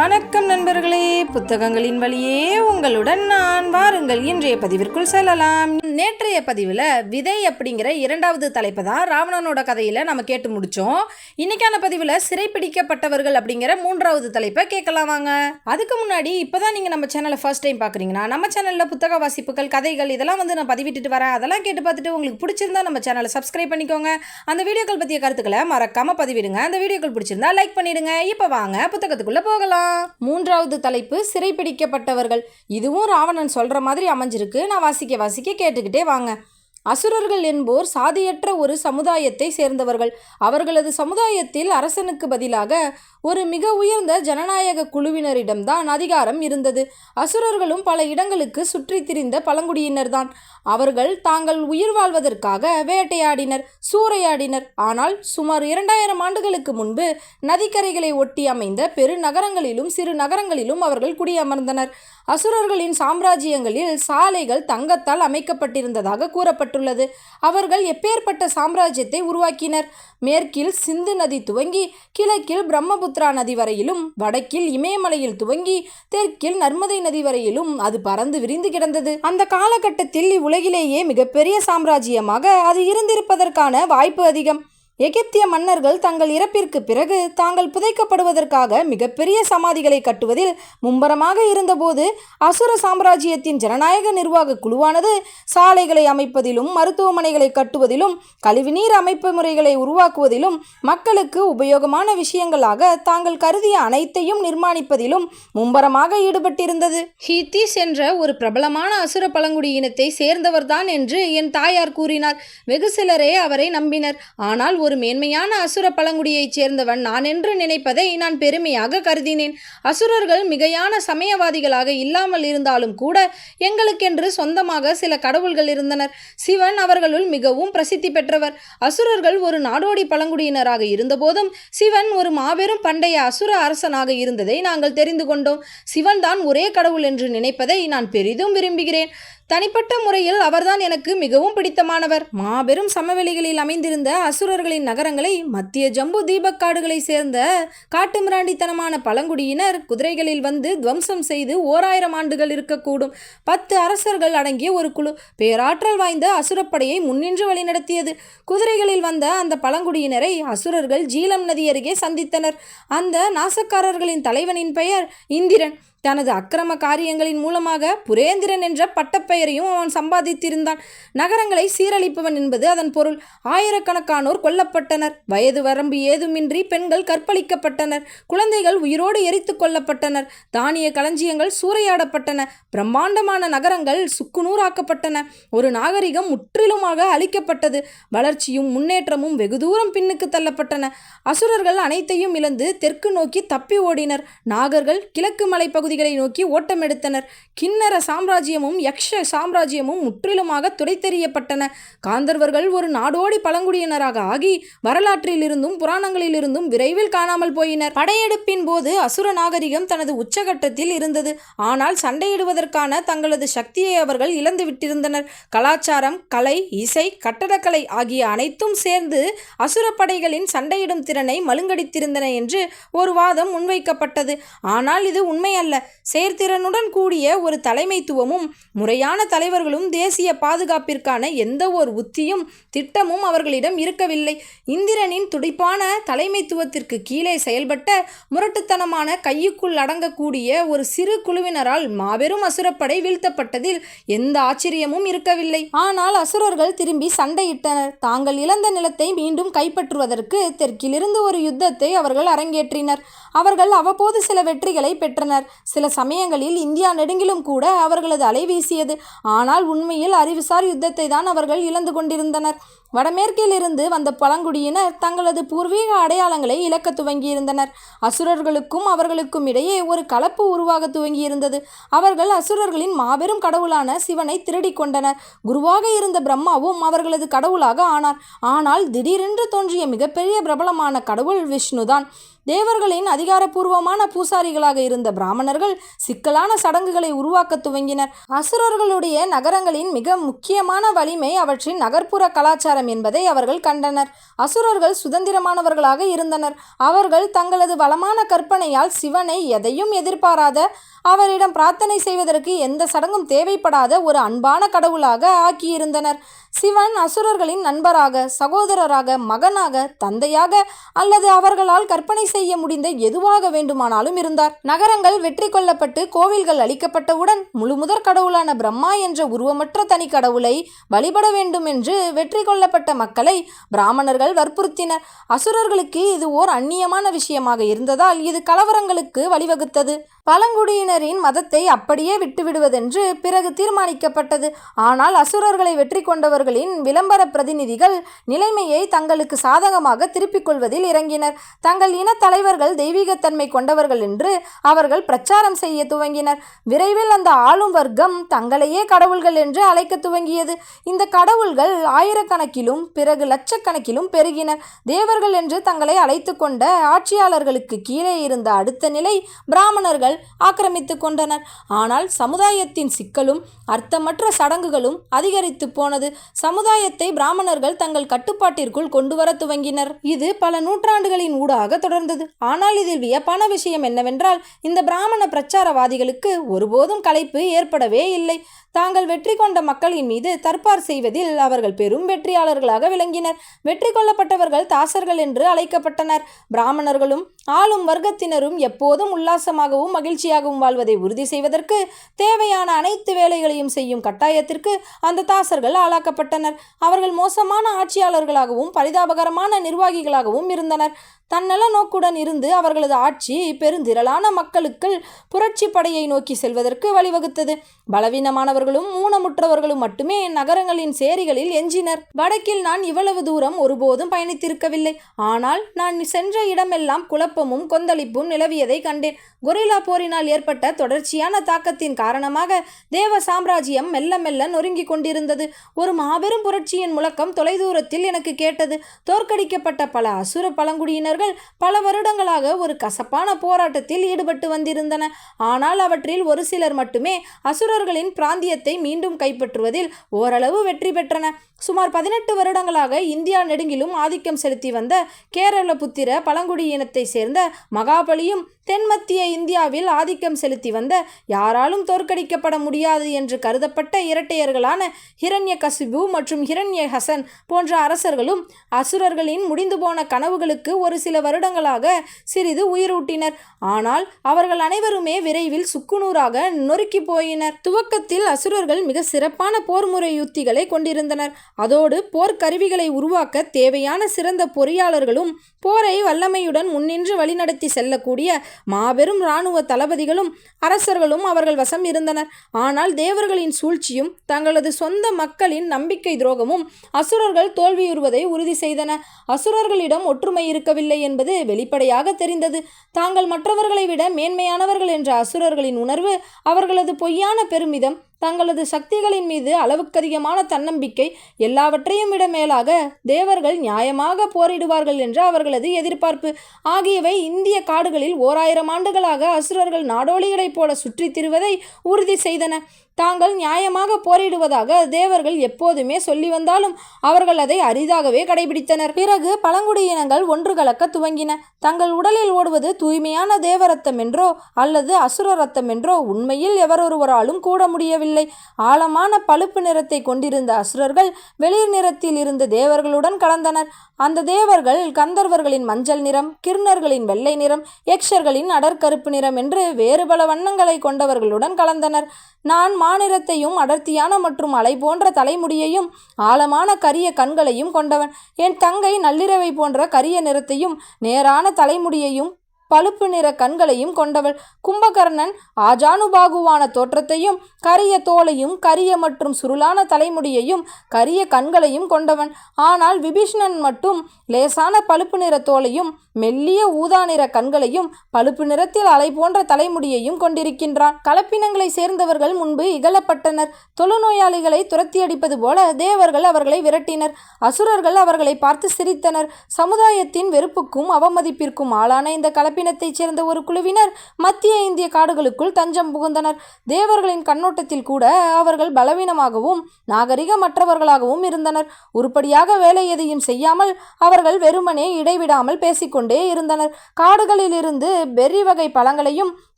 வணக்கம் நண்பர்களே. புத்தகங்களின் வழியே உங்களுடன் நான் வாருங்கள். இன்றைய பதிவிற்குள் செல்லலாம். நேற்றைய பதிவில் விதை அப்படிங்கிற இரண்டாவது தலைப்பை தான் ராவணனோட கதையில் நம்ம கேட்டு முடித்தோம் இன்னைக்கான பதிவில் சிறைப்பிடிக்கப்பட்டவர்கள் அப்படிங்கிற மூன்றாவது தலைப்பை கேட்கலாம் வாங்க. அதுக்கு முன்னாடி இப்போ தான் நீங்கள் நம்ம சேனலை ஃபர்ஸ்ட் டைம் பார்க்குறீங்கன்னா நம்ம சேனலில் புத்தக வாசிப்புகள் கதைகள் இதெல்லாம் வந்து நான் பதிவிட்டுட்டு வரேன். அதெல்லாம் கேட்டு பார்த்துட்டு உங்களுக்கு பிடிச்சிருந்தா நம்ம சேனலை சப்ஸ்கிரைப் பண்ணிக்கோங்க. அந்த வீடியோக்கள் பற்றிய கருத்துக்களை மறக்காமல் பதிவிடுங்க. அந்த வீடியோக்கள் பிடிச்சிருந்தா லைக் பண்ணிடுங்க. இப்போ வாங்க புத்தகத்துக்குள்ளே போகலாம். மூன்றாவது தலைப்பு சிறைப்பிடிக்கப்பட்டவர்கள். இதுவும் ராவணன் சொல்ற மாதிரி அமைஞ்சிருக்கு. நான் வாசிக்க வாசிக்க கேட்டுக்கிட்டே வாங்க. அசுரர்கள் என்போர் சாதியற்ற ஒரு சமுதாயத்தை சேர்ந்தவர்கள். அவர்களது சமுதாயத்தில் அரசனுக்கு பதிலாக ஒரு மிக உயர்ந்த ஜனநாயக குழுவினரிடம்தான் அதிகாரம் இருந்தது. அசுரர்களும் பல இடங்களுக்கு சுற்றித் திரிந்த பழங்குடியினர்தான். அவர்கள் தாங்கள் உயிர் வாழ்வதற்காக வேட்டையாடினர் சூறையாடினர். ஆனால் சுமார் இரண்டாயிரம் ஆண்டுகளுக்கு முன்பு நதிக்கரைகளை ஒட்டி அமைந்த பெருநகரங்களிலும் சிறு நகரங்களிலும் அவர்கள் குடியமர்ந்தனர். அசுரர்களின் சாம்ராஜ்யங்களில் சாலைகள் தங்கத்தால் அமைக்கப்பட்டிருந்ததாக கூறப்பட்டுள்ளது அவர்கள் எப்பேற்பட்ட சாம்ராஜ்யத்தை உருவாக்கினர்? மேற்கில் சிந்து நதி துவங்கி கிழக்கில் பிரம்மபுத்திரா நதி வரையிலும் வடக்கில் இமயமலையில் துவங்கி தெற்கில் நர்மதை நதி வரையிலும் அது பறந்து விரிந்து கிடந்தது. அந்த காலகட்டத்தில் இவ்வுலகிலேயே மிகப்பெரிய சாம்ராஜ்யமாக அது இருந்திருப்பதற்கான வாய்ப்பு அதிகம். எகிப்திய மன்னர்கள் தங்கள் இறப்பிற்கு பிறகு தாங்கள் புதைக்கப்படுவதற்காக மிகப்பெரிய சமாதிகளை கட்டுவதில் மும்பரமாக இருந்தபோது அசுர சாம்ராஜ்யத்தின் ஜனநாயக நிர்வாக குழுவானது சாலைகளை அமைப்பதிலும் மருத்துவமனைகளை கட்டுவதிலும் கழிவுநீர் அமைப்பு முறைகளை உருவாக்குவதிலும் மக்களுக்கு உபயோகமான விஷயங்களாக தாங்கள் கருதிய அனைத்தையும் நிர்மாணிப்பதிலும் மும்பரமாக ஈடுபட்டிருந்தது. ஹீத்திஸ் என்ற ஒரு பிரபலமான அசுர பழங்குடியினத்தை சேர்ந்தவர்தான் என்று என் தாயார் கூறினார். வெகு சிலரே அவரை நம்பினர். ஆனால் ஒரு மேன்மையான அசுர பழங்குடியைச் சேர்ந்தவன் நான் என்று நினைப்பதை நான் பெருமையாக கருதினேன். அசுரர்கள் மிகையான சமயவாதிகளாக இல்லாமல் இருந்தாலும் கூட எங்களுக்கென்று சொந்தமாக சில கடவுள்கள் இருந்தனர். சிவன் அவர்களுள் மிகவும் பிரசித்தி பெற்றவர். அசுரர்கள் ஒரு நாடோடி பழங்குடியினராக இருந்தபோதும் சிவன் ஒரு மாபெரும் பண்டைய அசுர அரசனாக இருந்ததை நாங்கள் தெரிந்து கொண்டோம். சிவன் தான் ஒரே கடவுள் என்று நினைப்பதை நான் பெரிதும் விரும்புகிறேன். தனிப்பட்ட முறையில் அவர்தான் எனக்கு மிகவும் பிடித்தமானவர். மாபெரும் சமவெளிகளில் அமைந்திருந்த அசுரர்களின் நகரங்களை மத்திய ஜம்பு தீபக் காடுகளை சேர்ந்த காட்டுமிராண்டித்தனமான பழங்குடியினர் குதிரைகளில் வந்து துவம்சம் செய்து ஓராயிரம் ஆண்டுகள் இருக்கக்கூடும். பத்து அரசர்கள் அடங்கிய ஒரு குழு பேராற்றல் வாய்ந்த அசுரப்படையை முன்னின்று வழிநடத்தியது. குதிரைகளில் வந்த அந்த பழங்குடியினரை அசுரர்கள் ஜீலம் நதி அருகே சந்தித்தனர். அந்த நாசக்காரர்களின் தலைவனின் பெயர் இந்திரன். தனது அக்கிரம காரியங்களின் மூலமாக புரேந்திரன் என்ற பட்டப்பெயரையும் அவன் சம்பாதித்திருந்தான். நகரங்களை சீரழிப்பவன் என்பது அதன் பொருள். ஆயிரக்கணக்கானோர் கொல்லப்பட்டனர். வயது வரம்பு ஏதுமின்றி பெண்கள் கற்பழிக்கப்பட்டனர். குழந்தைகள் உயிரோடு எரித்து கொல்லப்பட்டனர். தானிய களஞ்சியங்கள் சூறையாடப்பட்டன. பிரம்மாண்டமான நகரங்கள் சுக்குநூறாக்கப்பட்டன. ஒரு நாகரிகம் முற்றிலுமாக அழிக்கப்பட்டது. வளர்ச்சியும் முன்னேற்றமும் வெகு தூரம் பின்னுக்கு தள்ளப்பட்டன. அசுரர்கள் அனைத்தையும் இழந்து தெற்கு நோக்கி தப்பி ஓடினர். நாகர்கள் கிழக்கு மலைப்பகுதி பகுதிகளை நோக்கி ஓட்டம் எடுத்தனர். கிண்ணற சாம்ராஜ்யமும் யக்ஷ சாம்ராஜ்யமும் முற்றிலுமாக துடைத்தெறியப்பட்டன. காந்தர்வர்கள் ஒரு நாடோடி பழங்குடியினராக ஆகி வரலாற்றிலிருந்தும் புராணங்களிலிருந்தும் விரைவில் காணாமல் போயினர். படையெடுப்பின் போது அசுர நாகரிகம் தனது உச்சகட்டத்தில் இருந்தது. ஆனால் சண்டையிடுவதற்கான தங்களது சக்தியை அவர்கள் இழந்து விட்டிருந்தனர். கலாச்சாரம் கலை இசை கட்டடக்கலை ஆகிய அனைத்தும் சேர்ந்து அசுர படைகளின் சண்டையிடும் திறனை மழுங்கடித்திருந்தன என்று ஒரு வாதம் முன்வைக்கப்பட்டது. ஆனால் இது உண்மையல்ல. செயற்திறனுடன் கூடிய ஒரு தலைமைத்துவமும் முறையான தலைவர்களும் தேசிய பாதுகாப்பிற்கான எந்த ஒரு உத்தியும் திட்டமும் அவர்களிடம் இருக்கவில்லை. இந்திரனின் துடிப்பான தலைமைத்துவத்திற்கு கீழே செயல்பட்ட முரட்டுத்தனமான கையுக்குள் அடங்கக்கூடிய ஒரு சிறு குழுவினரால் மாபெரும் அசுரப்படை வீழ்த்தப்பட்டதில் எந்த ஆச்சரியமும் இருக்கவில்லை. ஆனால் அசுரர்கள் திரும்பி சண்டையிட்டனர். தாங்கள் இழந்த நிலத்தை மீண்டும் கைப்பற்றுவதற்கு தெற்கிலிருந்து ஒரு யுத்தத்தை அவர்கள் அரங்கேற்றினர். அவர்கள் அவ்வப்போது சில வெற்றிகளை பெற்றனர். சில சமயங்களில் இந்தியா நெடுங்கிலும் கூட அவர்களது அலை வீசியது ஆனால் உண்மையில் அறிவுசார் யுத்தத்தை தான் அவர்கள் இழந்து கொண்டிருந்தனர். வடமேற்கிலிருந்து வந்த பழங்குடியினர் தங்களது பூர்வீக அடையாளங்களை இழக்க துவங்கியிருந்தனர். அசுரர்களுக்கும் அவர்களுக்கும் இடையே ஒரு கலப்பு உருவாக துவங்கியிருந்தது. அவர்கள் அசுரர்களின் மாபெரும் கடவுளான சிவனை திருடி கொண்டனர். குருவாக இருந்த பிரம்மாவும் அவர்களது கடவுளாக ஆனார். ஆனால் திடீரென்று தோன்றிய மிகப்பெரிய பிரபலமான கடவுள் விஷ்ணுதான். தேவர்களின் அதிகாரப்பூர்வமான பூசாரிகளாக இருந்த பிராமணர்கள் சிக்கலான சடங்குகளை உருவாக்க துவங்கினர். அசுரர்களுடைய நகரங்களின் மிக முக்கியமான வலிமை அவற்றின் நகர்ப்புற கலாச்சார பிரச்சாரம் என்பதை அவர்கள் கண்டனர். அசுரர்கள் சுதந்திரமானவர்களாக இருந்தனர். அவர்கள் தங்களது வளமான கற்பனையால் சிவனை எதையும் எதிர்பாராத அவரிடம் பிரார்த்தனை செய்வதற்கு எந்த சடங்கும் தேவைப்படாத ஒரு அன்பான கடவுளாக ஆக்கியிருந்தனர். சிவன் அசுரர்களின் நண்பராக சகோதரராக மகனாக தந்தையாக அல்லது அவர்களால் கற்பனை செய்ய முடிந்த எதுவாக வேண்டுமானாலும் இருந்தார். நகரங்கள் வெற்றி கொள்ளப்பட்டு கோவில்கள் அளிக்கப்பட்டவுடன் முழுமுதற் கடவுளான பிரம்மா என்ற உருவமற்ற தனி கடவுளை வழிபட வேண்டும் என்று வெற்றி கொள்ளப்பட்ட மக்களை பிராமணர்கள் வற்புறுத்தினர். அசுரர்களுக்கு இது ஓர் அந்நியமான விஷயமாக இருந்ததால் இது கலவரங்களுக்கு வழிவகுத்தது. பழங்குடியினரின் மதத்தை அப்படியே விட்டுவிடுவதென்று பிறகு தீர்மானிக்கப்பட்டது. ஆனால் அசுரர்களை வெற்றி கொண்டவர்களின் விளம்பர பிரதிநிதிகள் நிலைமையை தங்களுக்கு சாதகமாக திருப்பிக் கொள்வதில் இறங்கினர். தங்கள் இன தலைவர்கள் தெய்வீகத்தன்மை கொண்டவர்கள் என்று அவர்கள் பிரச்சாரம் செய்ய துவங்கினர். விரைவில் அந்த ஆளும் வர்க்கம் தங்களையே கடவுள்கள் என்று அழைக்க துவங்கியது. இந்த கடவுள்கள் ஆயிரக்கணக்கிலும் பிறகு லட்சக்கணக்கிலும் பெருகினர் தேவர்கள் என்று தங்களை அழைத்து கொண்ட ஆட்சியாளர்களுக்கு கீழே இருந்த அடுத்த நிலை பிராமணர்கள் ஆக்கிரமித்து கொண்டனர். ஆனால் சமுதாயத்தின் சிக்கலும் அர்த்தமற்ற சடங்குகளும் அதிகரித்து போனது. சமுதாயத்தை பிராமணர்கள் தங்கள் கட்டுப்பாட்டிற்குள் கொண்டு வர துவங்கினர். இது பல நூற்றாண்டுகளின் ஊடாக தொடர்ந்தது. ஆனால் இதில் வியப்பான விஷயம் என்னவென்றால் இந்த பிராமண பிரச்சாரவாதிகளுக்கு ஒருபோதும் களைப்பு ஏற்படவே இல்லை. தாங்கள் வெற்றி கொண்ட மக்களின் மீது தற்பார் செய்வதில் அவர்கள் பெரும் வெற்றியாளர்களாக விளங்கினர். வெற்றி கொள்ளப்பட்டவர்கள் தாசர்கள் என்று அழைக்கப்பட்டனர். பிராமணர்களும் ஆளும் வர்க்கத்தினரும் எப்போதும் உல்லாசமாகவும் மகிழ்ச்சியாகவும் வாழ்வதை உறுதி செய்வதற்கு தேவையான அனைத்து வேலைகளையும் செய்யும் கட்டாயத்திற்கு அந்த தாசர்கள் ஆளாக்கப்பட்டனர். அவர்கள் மோசமான ஆட்சியாளர்களாகவும் பரிதாபகரமான நிர்வாகிகளாகவும் இருந்தனர். தன்னல நோக்குடன் இருந்து அவர்களது ஆட்சி பெருந்திரளான மக்களுக்குள் புரட்சி படையை நோக்கி செல்வதற்கு வழிவகுத்தது. பலவீனமானவர்களும் ஊனமுற்றவர்களும் மட்டுமே நகரங்களின் சேரிகளில் எஞ்சினர். வடக்கில் நான் இவ்வளவு தூரம் ஒருபோதும் பயணித்திருக்கவில்லை. ஆனால் நான் சென்ற இடமெல்லாம் குழப்பமும் கொந்தளிப்பும் நிலவியதை கண்டேன். கொரில்லா போரினால் ஏற்பட்ட தொடர்ச்சியான தாக்கத்தின் காரணமாக தேவ சாம்ராஜ்யம் மெல்ல மெல்ல நொறுங்கிக் கொண்டிருந்தது. ஒரு மாபெரும் புரட்சியின் முழக்கம் தொலைதூரத்தில் எனக்கு கேட்டது. தோற்கடிக்கப்பட்ட பல அசுர பழங்குடியினர் அவர்கள் பல வருடங்களாக ஒரு கசப்பான போராட்டத்தில் ஈடுபட்டு வந்திருந்தன. ஆனால் அவற்றில் ஒரு சிலர் மட்டுமே அசுரர்களின் பிராந்தியத்தை மீண்டும் கைப்பற்றுவதில் ஓரளவு வெற்றி பெற்றன. சுமார் பதினெட்டு வருடங்களாக இந்தியா நெடுங்கிலும் ஆதிக்கம் செலுத்தி வந்த கேரள புத்திர பழங்குடி இனத்தைச் சேர்ந்த மகாபலியும் தென்மத்திய இந்தியாவில் ஆதிக்கம் செலுத்தி வந்த யாராலும் தோற்கடிக்கப்பட முடியாது என்று கருதப்பட்ட இரட்டையர்களான ஹிரண்ய கசிபு மற்றும் ஹிரண்ய ஹசன் போன்ற அரசர்களும் அசுரர்களின் முடிந்து போன கனவுகளுக்கு ஒரு சில சில வருடங்களாக சிறிது உயிரூட்டினர். ஆனால் அவர்கள் அனைவருமே விரைவில் சுக்குநூறாக நொறுக்கி போயினர். துவக்கத்தில் அசுரர்கள் மிக சிறப்பான போர் முறை யுத்திகளை கொண்டிருந்தனர். அதோடு போர்க்கருவிகளை உருவாக்க தேவையான சிறந்த பொறியாளர்களும் போரை வல்லமையுடன் முன்னின்று வழிநடத்தி செல்லக்கூடிய மாபெரும் இராணுவ தளபதிகளும் அரசர்களும் அவர்கள் வசம் இருந்தனர். ஆனால் தேவர்களின் சூழ்ச்சியும் தங்களது சொந்த மக்களின் நம்பிக்கை துரோகமும் அசுரர்கள் தோல்வியுறுவதை உறுதி செய்தன. அசுரர்களிடம் ஒற்றுமை இருக்கவில்லை. என்பது வெளிப்படையாக தெரிந்தது. தாங்கள் மற்றவர்களை விட மேன்மையானவர்கள் என்ற அசுரர்களின் உணர்வு அவர்களது பொய்யான பெருமிதம் தங்களது சக்திகளின் மீது அளவுக்கதிகமான தன்னம்பிக்கை எல்லாவற்றையும் விட மேலாக தேவர்கள் நியாயமாக போரிடுவார்கள் என்ற அவர்களது எதிர்பார்ப்பு. ஆகியவை இந்திய காடுகளில் ஓராயிரம் ஆண்டுகளாக அசுரர்கள் நாடோழிகளைப் போல சுற்றித் திரிவதை உறுதி செய்தன. தாங்கள் நியாயமாக போரிடுவதாக தேவர்கள் எப்போதுமே சொல்லி வந்தாலும் அவர்கள் அதை அரிதாகவே கடைபிடித்தனர். பிறகு பழங்குடியினங்கள் ஒன்று கலக்க துவங்கின. தங்கள் உடலில் ஓடுவது தூய்மையான தேவரத்தம் என்றோ அல்லது அசுர ரத்தம் என்றோ உண்மையில் எவரொருவராலும் கூட முடியவில்லை. ஆழமான பழுப்பு நிறத்தை கொண்டிருந்த அசுரர்கள் வெளிர் நிறத்தில் இருந்த தேவர்களுடன் கலந்தனர். அந்த தேவர்கள் கந்தர்வர்களின் மஞ்சள் நிறம் கிருணர்களின் வெள்ளை நிறம் யக்ஷர்களின் அடற்கருப்பு நிறம் என்று வேறு பல வண்ணங்களை கொண்டவர்களுடன் கலந்தனர். நான் மாநிறத்தையும் அடர்த்தியான மற்றும் அலை போன்ற தலைமுடியையும் ஆழமான கரிய கண்களையும் கொண்டவன். என் தங்கை நள்ளிரவை போன்ற கரிய நிறத்தையும் நேரான தலைமுடியையும் பழுப்பு நிற கண்களையும் கொண்டவள். கும்பகர்ணன் ஆஜானுபாகுவான தோற்றத்தையும் கரிய தோலையும் கரிய மற்றும் சுருளான தலைமுடியையும் கரிய கண்களையும் கொண்டவன். ஆனால் விபீஷ்ணன் மட்டும் லேசான பழுப்பு நிற தோலையும் மெல்லிய ஊதா நிற கண்களையும் பழுப்பு நிறத்தில் அலை போன்ற தலைமுடியையும் கொண்டிருக்கின்றான். கலப்பினங்களை சேர்ந்தவர்கள் முன்பு இகழப்பட்டனர். தொழுநோயாளிகளை துரத்தி அடிப்பது போல தேவர்கள் அவர்களை விரட்டினர். அசுரர்கள் அவர்களை பார்த்து சிரித்தனர். சமுதாயத்தின் வெறுப்புக்கும் அவமதிப்பிற்கும் ஆளான இந்த கலப்பின பிணத்தைச் சேர்ந்த ஒரு குழுவினர் மத்திய இந்திய காடுகளுக்குள் தஞ்சம் புகுந்தனர். தேவர்களின் கண்ணோட்டத்தில் கூட அவர்கள் பலவீனமாகவும் நாகரிகமற்றவர்களாகவும் இருந்தனர். உருப்படியாக வேலை எதையும் செய்யாமல் அவர்கள் வெறுமனே இடைவிடாமல் பேசிக்கொண்டே இருந்தனர். காடுகளிலிருந்து பெர்ரி வகை பழங்களையும்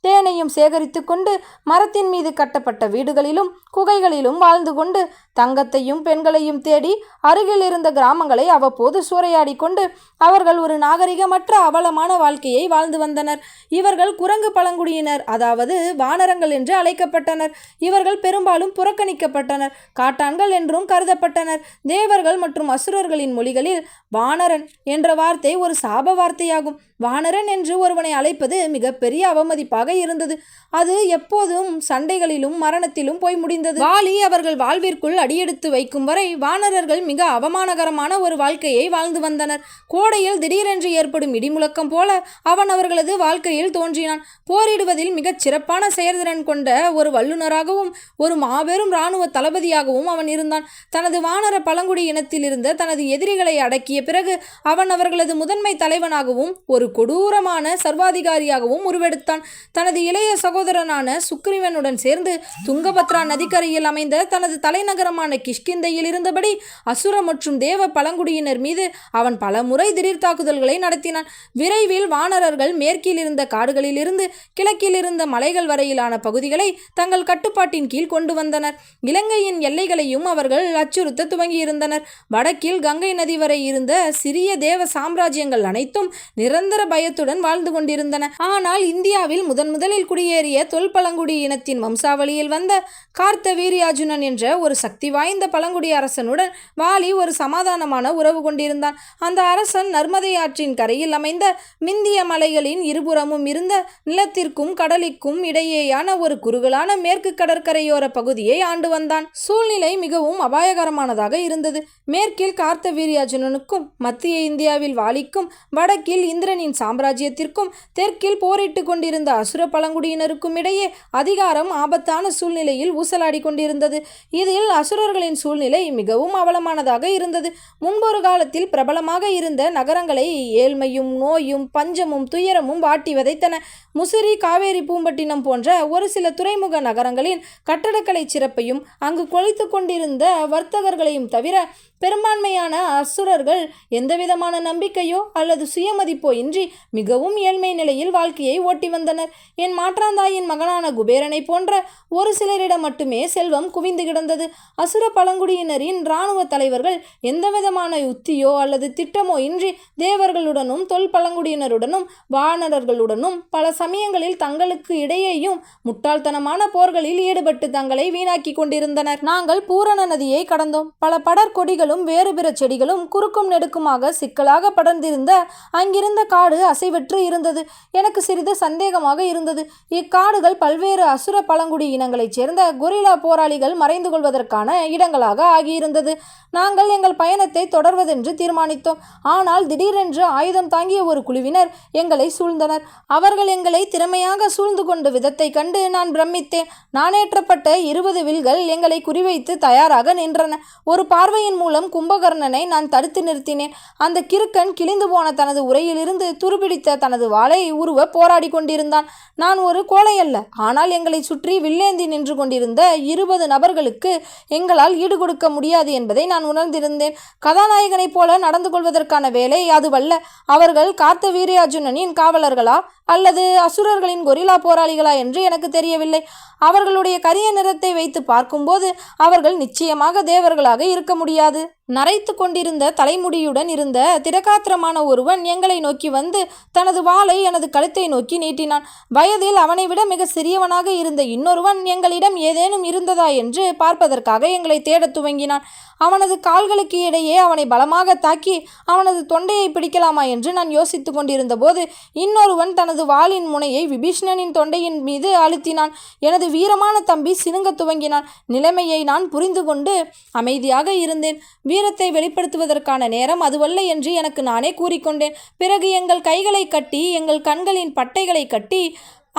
தேனையும் சேகரித்து கொண்டு மரத்தின் மீது கட்டப்பட்ட வீடுகளிலும் குகைகளிலும் வாழ்ந்து கொண்டு தங்கத்தையும் பெண்களையும் தேடி அருகில் இருந்த கிராமங்களை அவ்வப்போது சூறையாடி கொண்டு அவர்கள் ஒரு நாகரிகமற்ற அவலமான வாழ்க்கையை வாழ்ந்து வந்தனர். இவர்கள் குரங்கு பழங்குடியினர் அதாவது வானரங்கள் என்று அழைக்கப்பட்டனர். இவர்கள் பெரும்பாலும் புறக்கணிக்கப்பட்டனர் காட்டான்கள் என்றும் கருதப்பட்டனர். தேவர்கள் மற்றும் அசுரர்களின் மொழிகளில் வானரன் என்ற வார்த்தை ஒரு சாப வார்த்தையாகும். வானரன் என்று ஒருவனை அழைப்பது மிகப்பெரிய அவமதிப்பாக இருந்தது. அது எப்போதும் சண்டைகளிலும் மரணத்திலும் போய் முடிந்தது. வாலி அவர்கள் வாழ்விற்குள் அடியெடுத்து வைக்கும் வரை வானரர்கள் மிக அவமானகரமான ஒரு வாழ்க்கையை வாழ்ந்து வந்தனர். கோடையில் திடீரென்று ஏற்படும் இடிமுழக்கம் போல அவன் அவர்களது வாழ்க்கையில் தோன்றினான். போரிடுவதில் மிகச் சிறப்பான செயல்திறன் கொண்ட ஒரு வல்லுநராகவும் ஒரு மாபெரும் இராணுவ தளபதியாகவும் அவன் இருந்தான். தனது வானர பழங்குடி இனத்தில் இருந்த தனது எதிரிகளை அடக்கிய பிறகு அவன் அவர்களது முதன்மை தலைவனாகவும் ஒரு கொடூரமான சர்வாதிகாரியாகவும் உருவெடுத்தான். தனது இளைய சகோதரனான சுக்ரீவனுடன் சேர்ந்து துங்கபத்ரா நதிக்கரையில் அமைந்த தனது தலைநகரமான கிஷ்கிந்தையில் இருந்தபடி அசுர மற்றும் தேவ பழங்குடியினர் மீது அவன் பல முறை திடீர் தாக்குதல்களை நடத்தினான். விரைவில் வானரர்கள் மேற்கில் இருந்த காடுகளில் இருந்து கிழக்கில் இருந்த மலைகள் வரையிலான பகுதிகளை தங்கள் கட்டுப்பாட்டின் கீழ் கொண்டு வந்தனர். இலங்கையின் எல்லைகளையும் அவர்கள் அச்சுறுத்த துவங்கியிருந்தனர். வடக்கில் கங்கை நதி வரை இருந்த சிறிய தேவ சாம்ராஜ்யங்கள் அனைத்தும் நிரந்தர பயத்துடன் வாழ்ந்து கொண்டிருந்தன. ஆனால் இந்தியாவில் முதன் முதலில் குடியேறிய தொல்பழங்குடி இனத்தின் வம்சாவளியில் வந்த கார்த்த வீரியார்ஜுனன் என்ற ஒரு சக்தி வாய்ந்த பழங்குடி அரசனுடன் வாலி ஒரு சமாதானமான உறவு கொண்டிருந்தான். அந்த அரசன் நர்மதை ஆற்றின் கரையில் அமைந்த மிந்திய மலைகளின் இருபுறமும் இருந்த நிலத்திற்கும் கடலிற்கும் இடையேயான ஒரு குறுகலான மேற்கு கடற்கரையோர பகுதியை ஆண்டு வந்தான். சூழ்நிலை மிகவும் அபாயகரமானதாக இருந்தது. மேற்கில் கார்த்த வீரியார்ஜுனனுக்கும் மத்திய இந்தியாவில் வாலிக்கும் வடக்கில் இந்திரனின் சாம்ராஜ்யத்திற்கும் தெற்கில் போரிட்டு கொண்டிருந்த அசுர பழங்குடியினருக்கும் இடையே அதிகாரம் ஆபத்தான சூழ்நிலையில் ஊசலாடி கொண்டிருந்தது. இதில் அசுரர்களின் சூழ்நிலை மிகவும் அவலமானதாக இருந்தது. முன்பொரு காலத்தில் பிரபலமாக இருந்த நகரங்களை ஏழ்மையும் நோயும் பஞ்சமும் துயரமும் வாட்டி வதைத்தன. முசிறி காவேரி பூம்பட்டினம் போன்ற ஒரு சில துறைமுக நகரங்களின் கட்டடக்கலை சிறப்பையும் அங்கு கொலைத்து கொண்டிருந்த வர்த்தகர்களையும் தவிர பெரும்பான்மையான அசுரர்கள் எந்தவிதமான நம்பிக்கையோ அல்லது சுயமதிப்போ இன்றி மிகவும் ஏழ்மை நிலையில் வாழ்க்கையை ஓட்டி வந்தனர். என் மாற்றாந்தாயின் மகனான குபேரனை போன்ற ஒரு சிலரிடம் மட்டுமே செல்வம் குவிந்து கிடந்தது. அசுர பழங்குடியினரின் இராணுவ தலைவர்கள் எந்தவிதமான யுத்தியோ அல்லது திட்டமோ இன்றி தேவர்களுடனும் தொல் பழங்குடியினருடனும் வானரர்களுடனும் பல சமயங்களில் தங்களுக்கு இடையேயும் முட்டாள்தனமான போர்களில் ஈடுபட்டு தங்களை வீணாக்கி கொண்டிருந்தனர். நாங்கள் பூரண நதியை கடந்தோம். பல படர்கொடிகளும் வேறு பிற செடிகளும் குறுக்கும் நெடுக்குமாக சிக்கலாக படர்ந்திருந்த அங்கிருந்த காடு அசைவற்று இருந்தது. எனக்கு சிறிது சந்தேகமாக இருந்தது. இக்காடுகள் பல்வேறு அசுர பழங்குடி இனங்களைச் சேர்ந்த கொரிலா போராளிகள் மறைந்து கொள்வதற்கான இடங்களாக ஆகியிருந்தது. நாங்கள் எங்கள் பயணத்தை தொடர்வதென்று தீர்மானித்தோம். ஆனால் திடீரென்று ஆயுதம் தாங்கிய ஒரு குழுவினர் எங்களை சூழ்ந்தனர். அவர்கள் எங்கள் திறமையாக சூழ்ந்து கொண்ட விதத்தை கண்டு நான் பிரமித்தேன். நானேற்றப்பட்ட இருபது வில்கள் எங்களை குறிவைத்து தயாராக நின்றன. ஒரு பார்வையின் மூலம் கும்பகர்ணனை நான் தடுத்து நிறுத்தினேன். அந்த கிறுக்கன் கிழிந்து போன தனது உரையிலிருந்து துருபிடித்த தனது வாளை உருவ போராடி கொண்டிருந்தான். நான் ஒரு கோழை அல்ல ஆனால் எங்களை சுற்றி வில்லேந்தி நின்று கொண்டிருந்த இருபது நபர்களுக்கு எங்களால் ஈடுகொடுக்க முடியாது என்பதை நான் உணர்ந்திருந்தேன். கதாநாயகனைப் போல நடந்து கொள்வதற்கான வேலை அதுவல்ல. அவர்கள் காத்த வீரியார்ஜுனனின் காவலர்களா அல்லது அசுரர்களின் கொரில்லா போராளிகளா என்று எனக்கு தெரியவில்லை. அவர்களுடைய கரிய நிறத்தை வைத்து பார்க்கும்போது அவர்கள் நிச்சயமாக தேவர்களாக இருக்க முடியாது. நரைத்து கொண்டிருந்த தலைமுடியுடன் இருந்த திடகாத்திரமான ஒருவன் எங்களை நோக்கி வந்து தனது வாளை எனது கழுத்தை நோக்கி நீட்டினான். வயதில் அவனை விட மிக சிறியவனாக இருந்த இன்னொருவன் எங்களிடம் ஏதேனும் இருந்ததா என்று பார்ப்பதற்காக எங்களை தேடத் துவங்கினான். அவனது கால்களுக்கு இடையே அவனை பலமாக தாக்கி அவனது தொண்டையை பிடிக்கலாமா என்று நான் யோசித்து கொண்டிருந்த போது இன்னொருவன் தனது வாளின் முனையை விபீஷ்ணனின் தொண்டையின் மீது அழுத்தினான். எனது வீரமான தம்பி சினுங்க துவங்கினான். நிலைமையை நான் புரிந்து கொண்டு அமைதியாக இருந்தேன். வீரத்தை வெளிப்படுத்துவதற்கான நேரம் அதுவல்ல என்று எனக்கு நானே கூறிக்கொண்டேன். பிறகு எங்கள் கைகளை கட்டி எங்கள் கண்களின் பட்டைகளை கட்டி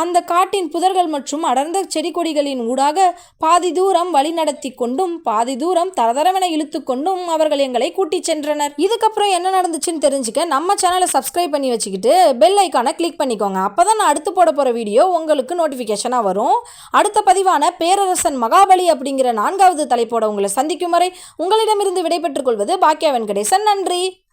அந்த காட்டின் புதர்கள் மற்றும் அடர்ந்த செடி கொடிகளின் ஊடாக பாதி தூரம் வழி நடத்தி கொண்டும் பாதி தூரம் தரதரவென இழுத்து கொண்டும் அவர்கள் எங்களை கூட்டிச் சென்றனர். இதுக்கப்புறம் என்ன நடந்துச்சுன்னு தெரிஞ்சுக்க நம்ம சேனலை சப்ஸ்கிரைப் பண்ணி வச்சுக்கிட்டு பெல் ஐக்கானை கிளிக் பண்ணிக்கோங்க. அப்பதான் நான் அடுத்து போட போகிற வீடியோ உங்களுக்கு நோட்டிஃபிகேஷனாக வரும். அடுத்த பதிவான பேரரசன் மகாபலி அப்படிங்கிற நான்காவது தலைப்போட உங்களை சந்திக்கும் வரை உங்களிடமிருந்து விடைபெற்றுக் கொள்வது பாக்கியா வெங்கடேசன் நன்றி.